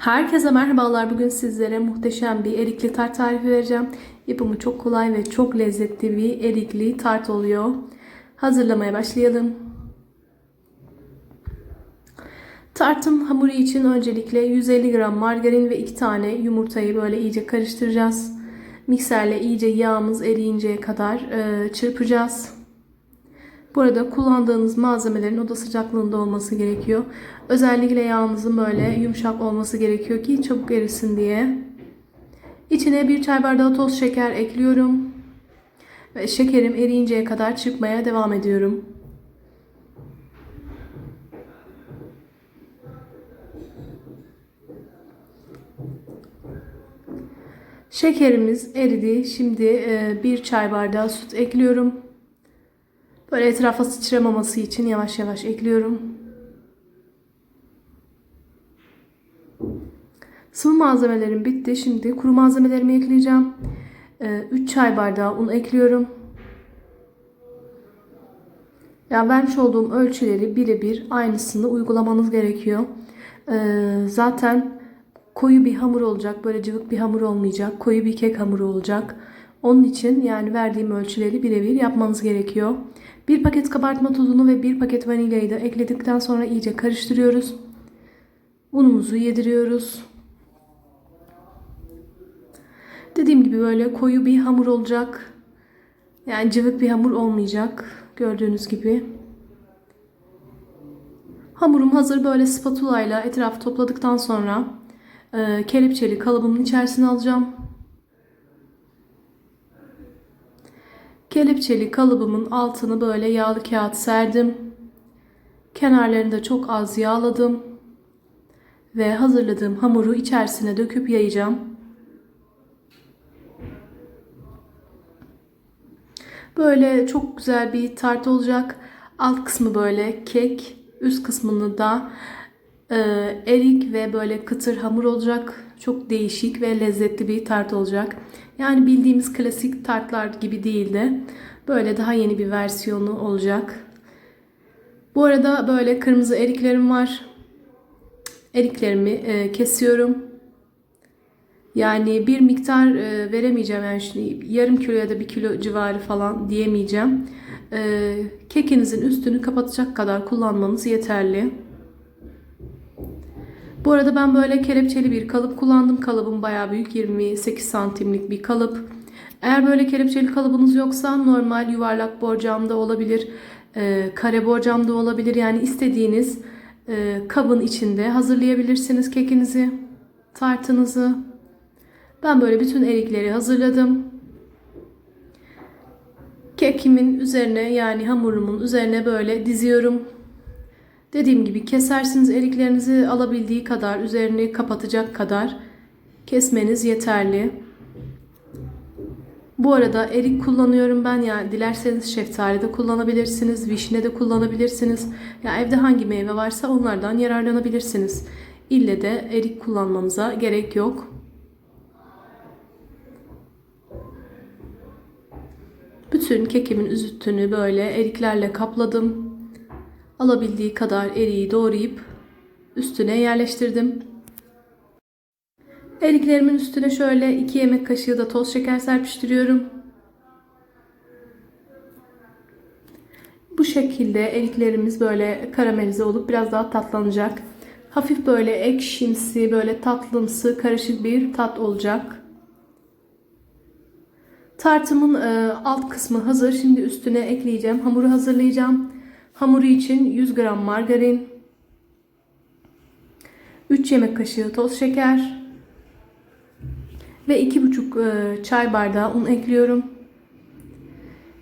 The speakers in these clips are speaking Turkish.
Herkese merhabalar. Bugün sizlere muhteşem bir erikli tart tarifi vereceğim. Yapımı çok kolay ve çok lezzetli bir erikli tart oluyor. Hazırlamaya başlayalım. Tartın hamuru için öncelikle 150 gram margarin ve 2 tane yumurtayı böyle iyice karıştıracağız. Mikserle iyice yağımız eriyinceye kadar e, çırpacağız. Bu arada kullandığınız malzemelerin oda sıcaklığında olması gerekiyor. Özellikle yağınızın böyle yumuşak olması gerekiyor ki çabuk erisin diye. İçine bir çay bardağı toz şeker ekliyorum. Ve şekerim eriyinceye kadar çırpmaya devam ediyorum. Şekerimiz eridi. Şimdi e, bir çay bardağı süt ekliyorum. Böyle etrafa sıçramaması için yavaş yavaş ekliyorum. Sıvı malzemelerim bitti. Şimdi kuru malzemelerimi ekleyeceğim. 3 çay bardağı un ekliyorum. Yani vermiş olduğum ölçüleri birebir aynısını uygulamanız gerekiyor. Ee, zaten koyu bir hamur olacak. Böyle cıvık bir hamur olmayacak. Koyu bir kek hamuru olacak. Onun için yani verdiğim ölçüleri birebir yapmanız gerekiyor. Bir paket kabartma tozunu ve bir paket vanilyayı da ekledikten sonra iyice karıştırıyoruz. Unumuzu yediriyoruz. Dediğim gibi böyle koyu bir hamur olacak. Yani cıvık bir hamur olmayacak. Gördüğünüz gibi. Hamurum hazır böyle spatula ile etrafı topladıktan sonra e, kelepçeli kalıbımın içerisine alacağım. Kelepçeli kalıbımın altını böyle yağlı kağıt serdim. Kenarlarını da çok az yağladım. Ve hazırladığım hamuru içerisine döküp yayacağım. Böyle çok güzel bir tart olacak. Alt kısmı böyle kek, üst kısmını da e, erik ve böyle kıtır hamur olacak. Çok değişik ve lezzetli bir tart olacak. Yani bildiğimiz klasik tartlar gibi değil de böyle daha yeni bir versiyonu olacak. Bu arada böyle kırmızı eriklerim var. Eriklerimi e, kesiyorum. Yani bir miktar e, veremeyeceğim yani şimdi yarım kilo ya da bir kilo civarı falan diyemeyeceğim. E, kekinizin üstünü kapatacak kadar kullanmanız yeterli. Bu arada ben böyle kelepçeli bir kalıp kullandım. Kalıbım bayağı büyük 28 santimlik bir kalıp. Eğer böyle kelepçeli kalıbınız yoksa normal yuvarlak borcam da olabilir. E, kare borcam da olabilir. Yani istediğiniz e, kabın içinde hazırlayabilirsiniz kekinizi, tartınızı. Ben böyle bütün erikleri hazırladım. Kekimin üzerine yani hamurumun üzerine böyle diziyorum. Dediğim gibi kesersiniz eriklerinizi alabildiği kadar üzerini kapatacak kadar kesmeniz yeterli. Bu arada erik kullanıyorum ben yani dilerseniz şeftali de kullanabilirsiniz, vişne de kullanabilirsiniz. Ya evde hangi meyve varsa onlardan yararlanabilirsiniz. İlle de erik kullanmanıza gerek yok. Bütün kekimin üstünü böyle eriklerle kapladım. Alabildiği kadar eriği doğrayıp üstüne yerleştirdim. Eriklerimin üstüne şöyle 2 yemek kaşığı da toz şeker serpiştiriyorum. Bu şekilde eriklerimiz böyle karamelize olup biraz daha tatlanacak. Hafif böyle ekşimsi, böyle tatlımsı, karışık bir tat olacak. Tartımın e, alt kısmı hazır. Şimdi üstüne ekleyeceğim. Hamuru hazırlayacağım. Hamuru için 100 gram margarin, 3 yemek kaşığı toz şeker ve 2,5 e, çay bardağı un ekliyorum.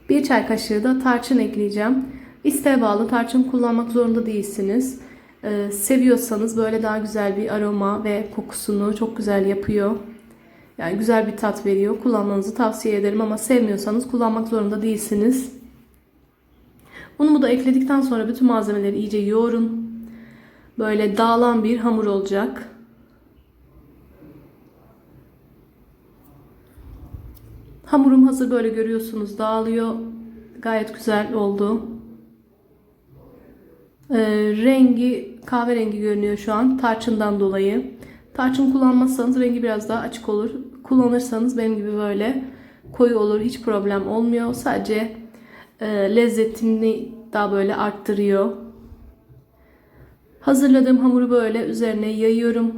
1 çay kaşığı da tarçın ekleyeceğim. İsteğe bağlı tarçın kullanmak zorunda değilsiniz. E, seviyorsanız böyle daha güzel bir aroma ve kokusunu çok güzel yapıyor. Yani güzel bir tat veriyor. Kullanmanızı tavsiye ederim ama sevmiyorsanız kullanmak zorunda değilsiniz. Unumu da ekledikten sonra bütün malzemeleri iyice yoğurun. Böyle dağılan bir hamur olacak. Hamurum hazır böyle görüyorsunuz dağılıyor. Gayet güzel oldu. Ee, rengi kahverengi görünüyor şu an tarçından dolayı. Tarçın kullanmazsanız rengi biraz daha açık olur. Kullanırsanız benim gibi böyle koyu olur. Hiç problem olmuyor. Sadece e, lezzetini daha böyle arttırıyor. Hazırladığım hamuru böyle üzerine yayıyorum.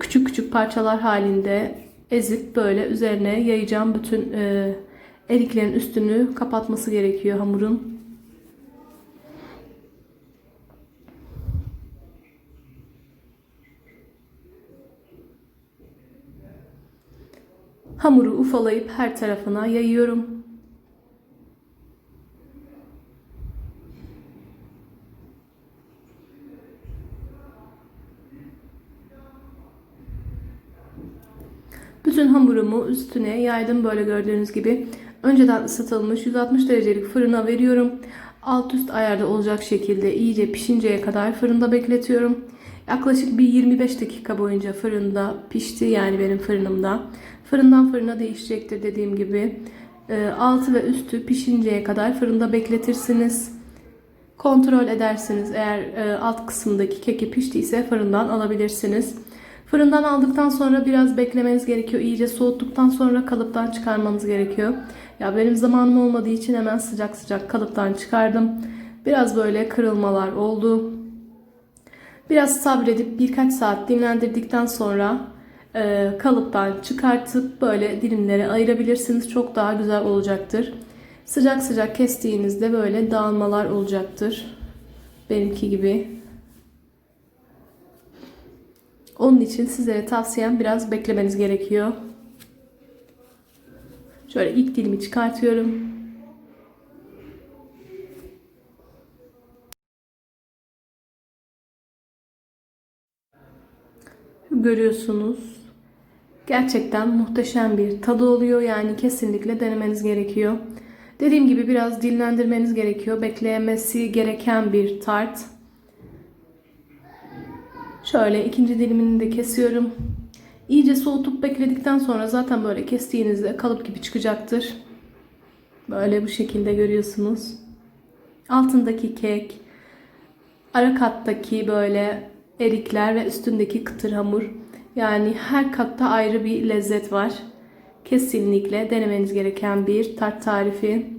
Küçük küçük parçalar halinde ezip böyle üzerine yayacağım. Bütün e, eriklerin üstünü kapatması gerekiyor hamurun. Hamuru ufalayıp her tarafına yayıyorum. Bütün hamurumu üstüne yaydım böyle gördüğünüz gibi. Önceden ısıtılmış 160 derecelik fırına veriyorum. Alt üst ayarda olacak şekilde iyice pişinceye kadar fırında bekletiyorum. Yaklaşık bir 25 dakika boyunca fırında pişti yani benim fırınımda. Fırından fırına değişecektir dediğim gibi. Ee, Altı ve üstü pişinceye kadar fırında bekletirsiniz. Kontrol edersiniz. Eğer e, alt kısımdaki keki piştiyse fırından alabilirsiniz. Fırından aldıktan sonra biraz beklemeniz gerekiyor. İyice soğuttuktan sonra kalıptan çıkarmanız gerekiyor. Ya benim zamanım olmadığı için hemen sıcak sıcak kalıptan çıkardım. Biraz böyle kırılmalar oldu. Biraz sabredip birkaç saat dinlendirdikten sonra e, kalıptan çıkartıp böyle dilimlere ayırabilirsiniz. Çok daha güzel olacaktır. Sıcak sıcak kestiğinizde böyle dağılmalar olacaktır. Benimki gibi. Onun için sizlere tavsiyem biraz beklemeniz gerekiyor. Şöyle ilk dilimi çıkartıyorum. Görüyorsunuz. Gerçekten muhteşem bir tadı oluyor. Yani kesinlikle denemeniz gerekiyor. Dediğim gibi biraz dinlendirmeniz gerekiyor. Beklemesi gereken bir tart. Şöyle ikinci dilimini de kesiyorum. İyice soğutup bekledikten sonra zaten böyle kestiğinizde kalıp gibi çıkacaktır. Böyle bu şekilde görüyorsunuz. Altındaki kek, ara kattaki böyle erikler ve üstündeki kıtır hamur. Yani her katta ayrı bir lezzet var. Kesinlikle denemeniz gereken bir tart tarifi.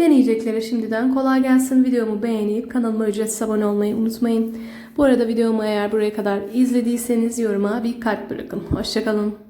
Deneyeceklere şimdiden kolay gelsin. Videomu beğenip kanalıma ücretsiz abone olmayı unutmayın. Bu arada videomu eğer buraya kadar izlediyseniz yoruma bir kalp bırakın. Hoşçakalın.